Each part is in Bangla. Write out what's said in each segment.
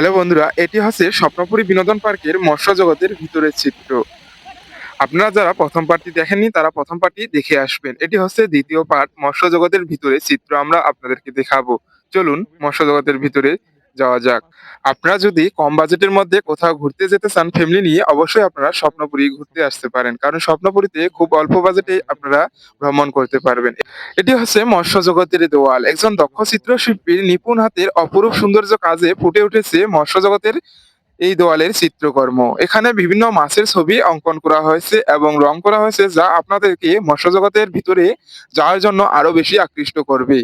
হ্যালো বন্ধুরা, এটি হচ্ছে স্বপ্নপুরী বিনোদন পার্কের মৎস্য জগতের ভিতরের চিত্র। আপনারা যারা প্রথম পার্টি দেখেননি, তারা প্রথম পার্টি দেখে আসবেন। এটি হচ্ছে দ্বিতীয় পার্ট মৎস্য জগতের ভিতরে চিত্র, আমরা আপনাদেরকে দেখাবো। চলুন মৎস্য জগতের ভিতরে যাওয়া যাক। আপনারা যদি কম বাজেটের মধ্যে কোথাও ঘুরতে যেতে চান ফ্যামিলি নিয়ে, অবশ্যই আপনারা স্বপ্নপুরি ঘুরতে আসতে পারেন। কারণ স্বপ্নপুরীতে খুব অল্প বাজেটে আপনারা ভ্রমণ করতে পারবেন। এটি হচ্ছে মৎস্য জগতের দেওয়াল। একজন দক্ষ চিত্রশিল্পীর নিপুণ হাতের অপরূপ সৌন্দর্য কাজে ফুটে উঠেছে মৎস্য জগতের এই দেওয়ালের চিত্রকর্ম। এখানে বিভিন্ন মাছের ছবি অঙ্কন করা হয়েছে এবং রং করা হয়েছে যা আপনাদেরকে মৎস্যজগতের ভিতরে যাওয়ার জন্য আরও বেশি আকৃষ্ট করবে।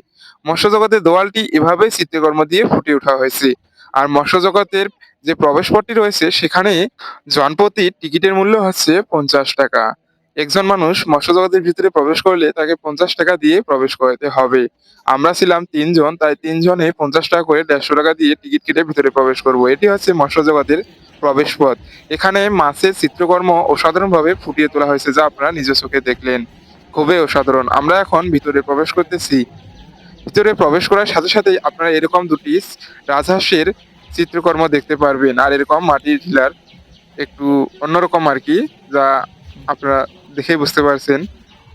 মৎস্যজগতের দেওয়ালটি এভাবে চিত্রকর্ম দিয়ে ফুটে ওঠা হয়েছে। আর মৎস্যজগতের যে প্রবেশপথটি রয়েছে, সেখানে জনপ্রতি টিকিটের মূল্য হচ্ছে পঞ্চাশ টাকা। একজন মানুষ মৎস্য জগতের ভিতরে প্রবেশ করলে তাকে পঞ্চাশ টাকা দিয়ে প্রবেশ করতে হবে। আমরা ছিলাম তিনজন, তাই তিনজনে পঞ্চাশ টাকা করে দেড়শো টাকা দিয়ে টিকিট কেটে ভিতরে প্রবেশ করব। এটি হচ্ছে মৎস্য জগতের প্রবেশ পথ এখানে মাছের চিত্রকর্ম অসাধারণভাবে ফুটিয়ে তোলা হয়েছে, যা আপনারা নিজ চোখে দেখলেন। খুবই অসাধারণ। আমরা এখন ভিতরে প্রবেশ করতেছি। ভিতরে প্রবেশ করার সাথে সাথে আপনারা এরকম দুটি রাজহাঁসের চিত্রকর্ম দেখতে পারবেন। আর এরকম মাটির ঢিলার একটু অন্যরকম আর কি, যা আপনারা দেখেই বুঝতে পারছেন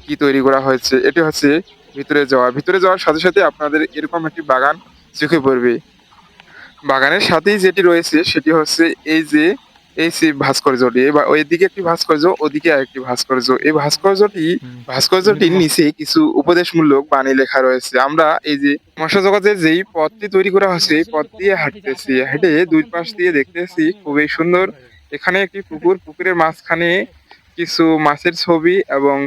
কি তৈরি করা হয়েছে। এটি হচ্ছে ভিতরে যাওয়া। ভিতরে যাওয়ার সাথে সাথে আপনাদের এরকম একটি বাগান চোখে পড়বে। বাগানের সাথেই যেটি রয়েছে সেটি হচ্ছে এই যে এই যে ভাস্কর্যটি। বা ওইদিকে একটি ভাস্কর্য ওদিকে আরেকটি ভাস্কর্য। এই ভাস্কর্যটি ভাস্কর্যটির নিচে কিছু উপদেশমূলক বাণী লেখা রয়েছে। আমরা এই যে মৎস্য জগতের যেই পথটি তৈরি করা হয়েছে এই পথ দিয়ে হাঁটতেছি। হেঁটে দুই পাশ দিয়ে দেখতেছি খুবই সুন্দর। এখানে একটি পুকুর পুকুরের মাঝখানে কিছু মাছের ছবি এবং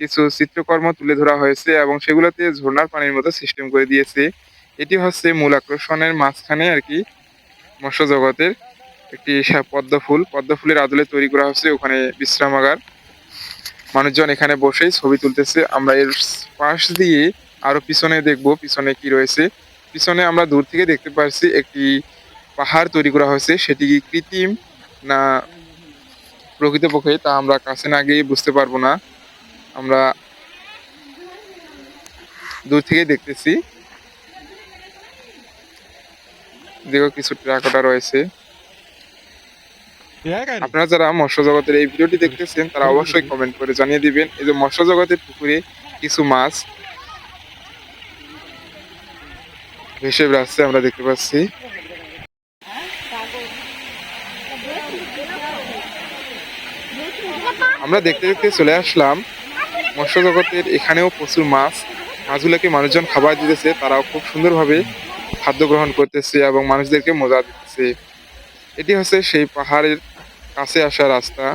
কিছু চিত্রকর্ম তুলে ধরা হয়েছে এবং সেগুলোতে ঝর্ণার পানির মতো সিস্টেম করে দিয়েছে। এটি হচ্ছে মূল আকর্ষণের মাঝখানে আর কি মৎস্য জগতের একটি পদ্ম ফুল। পদ্ম ফুলের আদলে তৈরি করা হচ্ছে ওখানে বিশ্রামাগার। মানুষজন এখানে বসেই ছবি তুলতেছে। আমরা এর পাশ দিয়ে আরও পিছনে দেখব পিছনে কি রয়েছে। পিছনে আমরা দূর থেকে দেখতে পাচ্ছি একটি পাহাড় তৈরি করা হয়েছে। সেটি কি কৃত্রিম না প্রকৃতপক্ষে তা আমরা কাছে না গিয়ে বুঝতে পারব না। আমরা দূর থেকে দেখতেছি। দেখো কিছু টেরাকোটা রয়েছে। আপনারা যারা মৎস্য জগতের এই ভিডিওটি দেখতেছেন তারা অবশ্যই কমেন্ট করে জানিয়ে দিবেন এই যে মৎস্য জগতের পুকুরে কিছু মাছ ভেসে বেড়াচ্ছে আমরা দেখতে পাচ্ছি। আমরা দেখতে দেখতে চলে আসলাম। মৎস্য জগতের এখানেও প্রচুর মাছ। মাছগুলোকে মানুষজন খাবার দিতেছে, তারাও খুব সুন্দরভাবে খাদ্য গ্রহণ করতেছে এবং মানুষদেরকে মজা দিতেছে। এটি হচ্ছে সেই পাহাড়ের কাছে আসা রাস্তা।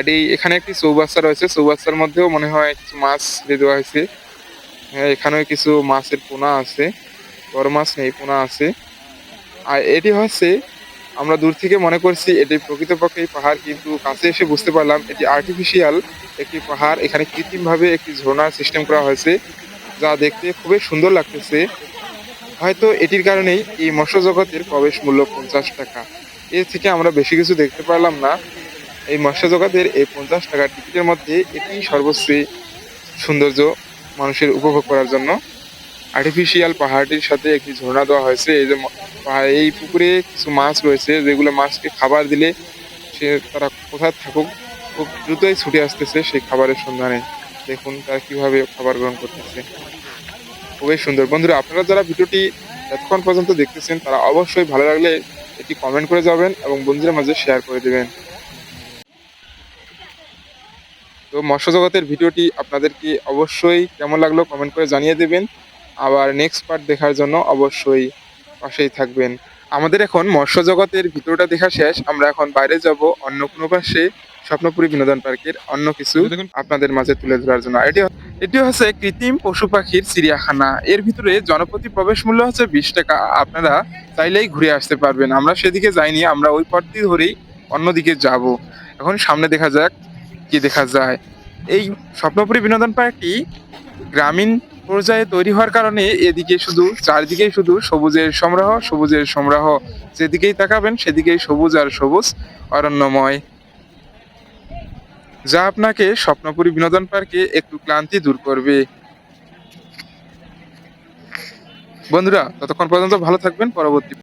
এটি এখানে একটি চৌবাচ্চা রয়েছে। চৌবাচ্চার মধ্যেও মনে হয় কিছু মাছ দিয়ে দেওয়া হয়েছে। হ্যাঁ এখানেও কিছু মাছের পোনা আছে। বড় মাছ নেই, পোনা আছে। আর এটি হচ্ছে আমরা দূর থেকে মনে করছি এটি প্রকৃতপক্ষে পাহাড়, কিন্তু কাছে এসে বুঝতে পারলাম এটি আর্টিফিশিয়াল একটি পাহাড়। এখানে কৃত্রিমভাবে একটি ঝর্ণার সিস্টেম করা হয়েছে, যা দেখতে খুবই সুন্দর লাগতেছে। হয়তো এটির কারণেই এই মৎস্য জগতের প্রবেশ মূল্য পঞ্চাশ টাকা। এর থেকে আমরা বেশি কিছু দেখতে পারলাম না। এই মৎস্য জগতের এই পঞ্চাশ টাকার টিকিটের মধ্যে এটি সর্বোচ্চ সৌন্দর্য মানুষের উপভোগ করার জন্য। আর্টিফিশিয়াল পাহাড়টির সাথে একটি ঝর্ণা দেওয়া হয়েছে। এই যে এই পুকুরে কিছু মাছ রয়েছে, যেগুলো মাছকে খাবার দিলে সে, তারা কোথায় থাকুক, খুব দ্রুতই ছুটে আসতেছে সেই খাবারের সন্ধানে। দেখুন তারা কীভাবে খাবার গ্রহণ করতেছে। খুবই সুন্দর। বন্ধুরা, আপনারা যারা ভিডিওটি এতক্ষণ পর্যন্ত দেখতেছেন, তারা অবশ্যই ভালো লাগলে এটি কমেন্ট করে যাবেন এবং বন্ধুদের মাঝে শেয়ার করে দেবেন। তো মৎস্য জগতের ভিডিওটি আপনাদেরকে অবশ্যই কেমন লাগল কমেন্ট করে জানিয়ে দেবেন। আবার নেক্সট পার্ট দেখার জন্য অবশ্যই পাশেই থাকবেন। আমাদের এখন মৎস্য জগতের ভিতরটা দেখা শেষ। আমরা এখন বাইরে যাব অন্য কোনো পাশে স্বপ্নপুরী বিনোদন পার্কের অন্য কিছু আপনাদের মাঝে তুলে ধরার জন্য। এটি এটি হচ্ছে কৃত্রিম পশু পাখির চিড়িয়াখানা। এর ভিতরে জনপ্রতি প্রবেশ মূল্য হচ্ছে বিশ টাকা। আপনারা চাইলেই ঘুরে আসতে পারবেন। আমরা সেদিকে যাইনি আমরা ওই পথটি ধরেই অন্যদিকে যাব। এখন সামনে দেখা যাক কি দেখা যায়। এই স্বপ্নপুরী বিনোদন পার্কটি গ্রামীণ পর্যায়ে তৈরি হওয়ার কারণে এদিকে শুধু চারদিকেই শুধু সবুজের সমরাহ সবুজের সমরাহ যেদিকেই তাকাবেন সেদিকেই সবুজ আর সবুজ অরণ্যময়। যা আপনাকে স্বপ্নপুরী বিনোদন পার্কে একটু ক্লান্তি দূর করবে। বন্ধুরা, ততক্ষণ পর্যন্ত ভালো থাকবেন, পরবর্তী